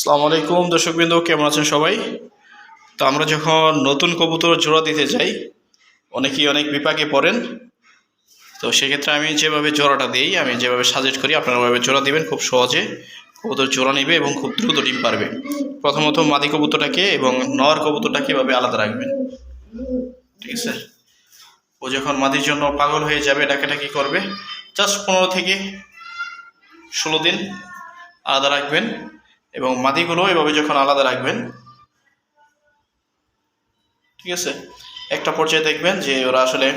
আসসালামু আলাইকুম, দর্শকবৃন্দ, কেমন আছেন সবাই? তো আমরা যখন নতুন কবুতর জোড়া দিতে যাই, অনেকেই অনেক বিপাকে পড়েন। তো সেক্ষেত্রে আমি যেভাবে জোড়াটা দিই, আমি যেভাবে সাজেস্ট করি, আপনারা ওভাবে জোড়া দিবেন, খুব সহজে কবুতর জোড়া নেবে এবং খুব দ্রুত ডিম পারবে। প্রথমত মাদি কবুতরটাকে এবং নর কবুতরটাকে এভাবে আলাদা রাখবেন। ঠিক আছে? ও যখন মাদির জন্য পাগল হয়ে যাবে ডাকাটা কি করবে জাস্ট পনেরো থেকে ষোলো দিন আলাদা রাখবেন। এবং মাদিগুলো এভাবে যখন আলাদা রাখবেন, ঠিক আছে? একটা পর্যায়ে দেখবেন যে ওরা আসলে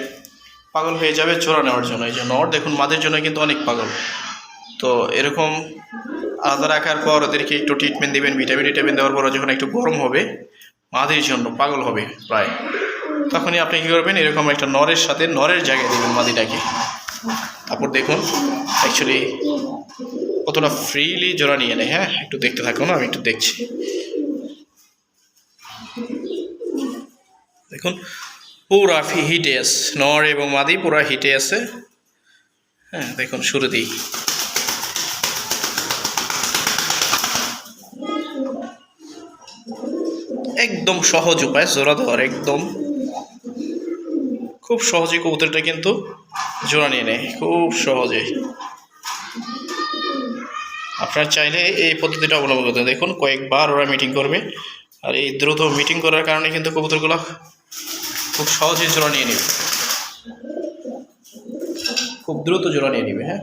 পাগল হয়ে যাবে চোরা নেওয়ার জন্য। এই জন্য ওর দেখুন, মাদির জন্য কিন্তু অনেক পাগল। তো এরকম আলাদা রাখার পর ওদেরকে একটু ট্রিটমেন্ট দেবেন ভিটামিন টিটামিন দেওয়ার পর যখন একটু গরম হবে, মাদির জন্য পাগল হবে প্রায়। তখনই আপনি কী করবেন, এরকম একটা নরের সাথে নরের জায়গায় দেবেন মাদিটাকে। তারপর দেখুন অ্যাকচুয়ালি কতটা ফ্রিলি জোড়া নিয়ে নেয় হ্যাঁ? একটু দেখতে থাকুন, আমি একটু দেখছি। দেখুন, পুরা হিটে আছে, নর এবং মাদি পুরা হিটে আছে। হ্যাঁ দেখুন, শুরু দিই। একদম সহজ উপায়, জোড়া দেওয়ার, একদম। খুব সহজে কবুতরটা কিন্তু জোড়া নিয়ে নেয়, খুব সহজে আপনারা চাইলে এই পদ্ধতিটা অবলম্বন করতে দেখুন, কয়েকবার ওরা মিটিং করবে। আর এই দ্রুত মিটিং করার কারণে কিন্তু কবুতরগুলো খুব সহজেই জোড়া নিয়ে নেবে। খুব দ্রুত জোড়া নিয়ে নেবে হ্যাঁ?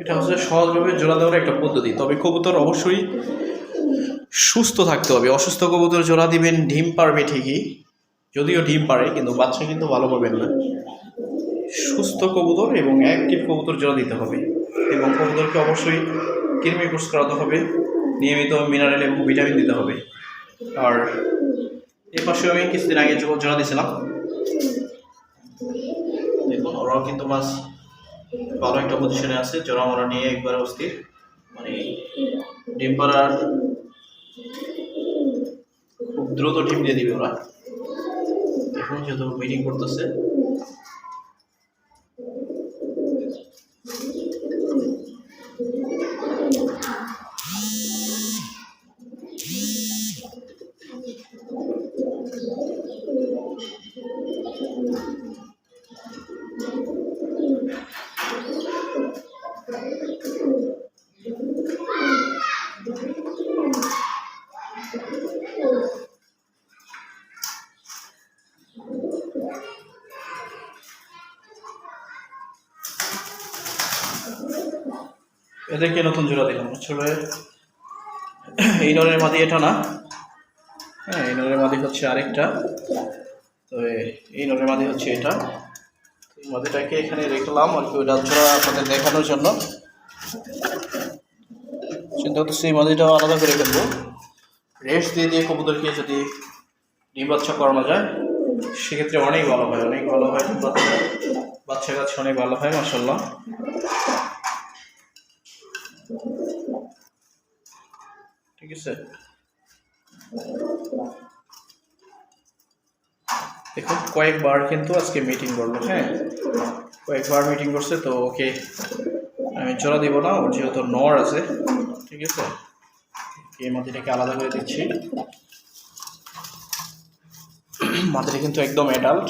এটা হচ্ছে সহজভাবে জোড়া দেওয়ার একটা পদ্ধতি। তবে কবুতর অবশ্যই সুস্থ থাকতে হবে। অসুস্থ কবুতর জোড়া দিবেন, ডিম পারবে ঠিকই। যদিও ডিম পারে, কিন্তু বাচ্চা কিন্তু ভালো পাবেন না। সুস্থ কবুতর এবং অ্যাক্টিভ কবুতর জোড়া দিতে হবে। এবং কবুতরকে অবশ্যই কৃমি কোর্স করাতে হবে। নিয়মিত মিনারেল এবং ভিটামিন দিতে হবে। আর এর পাশে আমি কিছুদিন আগে জোড়া দিয়েছিলাম। দেখুন, ওরাও কিন্তু মাছ ভালো একটা পজিশনে আছে, জোড়া মরা নিয়ে একবার অস্থির। মানে ডিম পাড়ার খুব দ্রুত ডিম দিয়ে দিবে ওরা। এখন যেহেতু মিটিং করতেছে এদেরকে নতুন জোড়া দিলাম আসলে এই নরের মাদি এটা না? হ্যাঁ এই নরের মাদি হচ্ছে আরেকটা। তো এই নরের মাদি হচ্ছে এটা। এই মাদিটাকে এখানে রেখলাম আর কি, ওইটা জোড়া আপনাদের দেখানোর জন্য। চিন্তা করতেছি এই মাদিটাও আলাদা করে ফেলব। রেস্ট দিয়ে দিয়ে কবুতরকে যদি ডিম বাচ্চা করানো যায়, সেক্ষেত্রে অনেক ভালো হয়, অনেক ভালো হয়। বাচ্চা বাচ্চা কাছে অনেক ভালো হয় মাসাল্লাহ ঠিক আছে? দেখুন, কয়েকবার কিন্তু আজকে মিটিং করল হ্যাঁ? কয়েকবার মিটিং করছে, তো ওকে আমি জোড়া দিব না, ওর যেহেতু নর আছে, ঠিক আছে? এই মাটিটাকে আলাদা করে দিচ্ছি। মাটিটা কিন্তু একদম অ্যাডাল্ট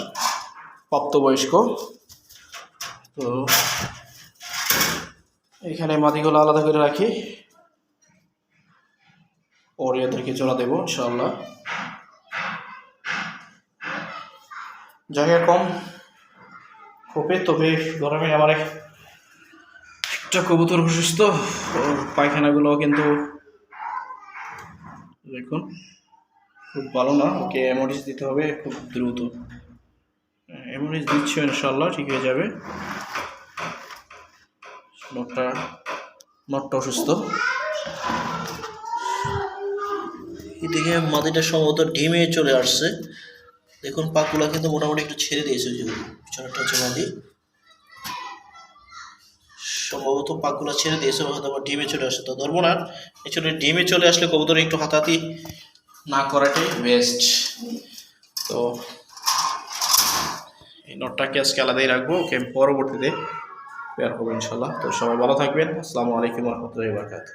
প্রাপ্তবয়স্ক। তো এখানে মাটিগুলো আলাদা করে রাখি। পরে এদেরকে জোড়া দেবো ইনশাল্লাহ জায়গা কম, খোপে, তবে গরমে আমার এক- একটা কবুতর অসুস্থ পায়খানাগুলো কিন্তু দেখুন, খুব ভালো না, ওকে এমরিস দিতে হবে খুব দ্রুত। এমরিস দিচ্ছি ইনশাল্লাহ ঠিক হয়ে যাবে। নটটা নটটা অসুস্থ। এদিকে মাটিটা সম্ভবত ডিমে চলে আসছে। দেখুন পাকুলা কিন্তু মোটামুটি একটু ছেড়ে দিয়েছে পিছনেরটা হচ্ছে মাদি সম্ভবত পাকগুলো ছেড়ে দিয়েছে, হয়তো বা ডিমে চলে আসে তো ধরবো না। এছাড়া ডিমে চলে আসলে কবুতর একটু হাতাহাতি না করাটাই বেস্ট তো এই নটটাকে আজকে আলাদাই রাখব, ওকে পরবর্তীতে বের করব ইনশাল্লাহ। তো সবাই ভালো থাকবেন। আসসালামু আলাইকুম রহমতুল্লাহি বারকাত